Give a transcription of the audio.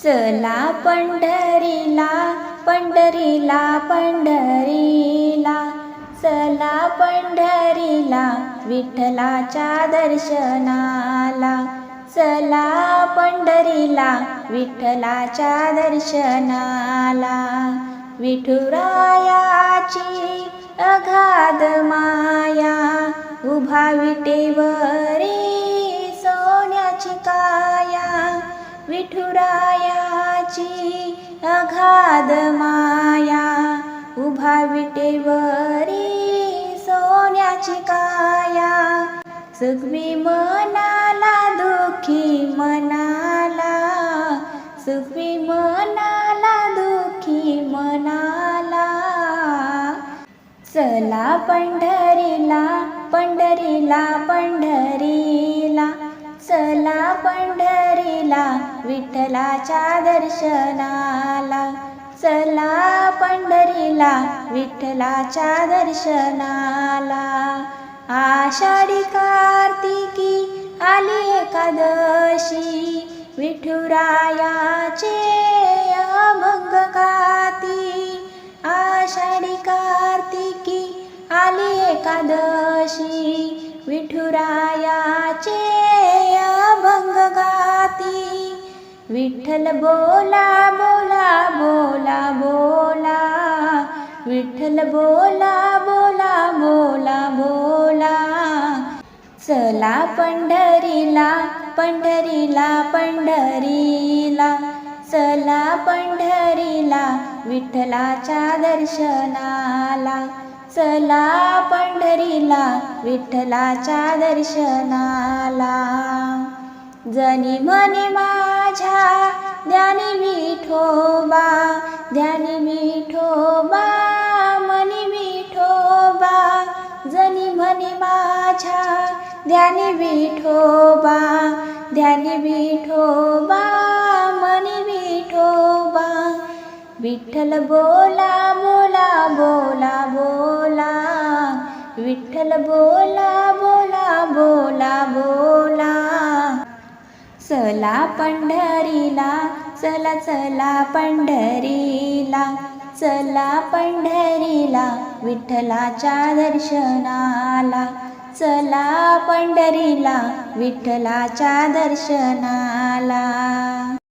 चला पंढरीला पंढरीला पंढरीला. चला पंढरीला विठ्ठलाच्या दर्शनाला. चला पंढरीला विठ्ठलाच्या दर्शनाला. विठुरायाची अगाध माया उभा विटेवरी विठुरायाची अगाध माया. उभा विटेवरी सोन्याची काया. सुखवी मनाला दुखी मनाला. सुखवी मनाला दुखी मनाला. चला पंढरीला पंढरीला पंढरीला. चला गेला विठ्ठलाच्या दर्शनाला. चला पंढरीला विठ्ठलाच्या दर्शनाला. आषाढी कार्तिकी आली एकादशी. विठुरायाचे अभंग गाती. आषाढी कार्तिकी आली एकादशी. विठुरायाचे विठ्ठल बोला बोला बोला बोला. विठ्ठल बोला बोला बोला बोला. चला पंढरीला पंढरीला पंढरीला. चला पंढरीला विठ्ठलाच्या दर्शनाला. चला पंढरीला विठ्ठलाच्या दर्शनाला. जनी म्हणे माझ्या ध्यानी विठोबा ध्यानी विठोबा मनी विठोबा जनी म्हणे माझ्या ध्यानी विठोबा ध्यानी विठोबा मनी विठोबा विठ्ठल बोला बोला चला पंढरीला चला चला पंढरीला चला पंढरीला विठ्ठलाच्या दर्शनाला चला पंढरीला विठ्ठलाच्या दर्शनाला.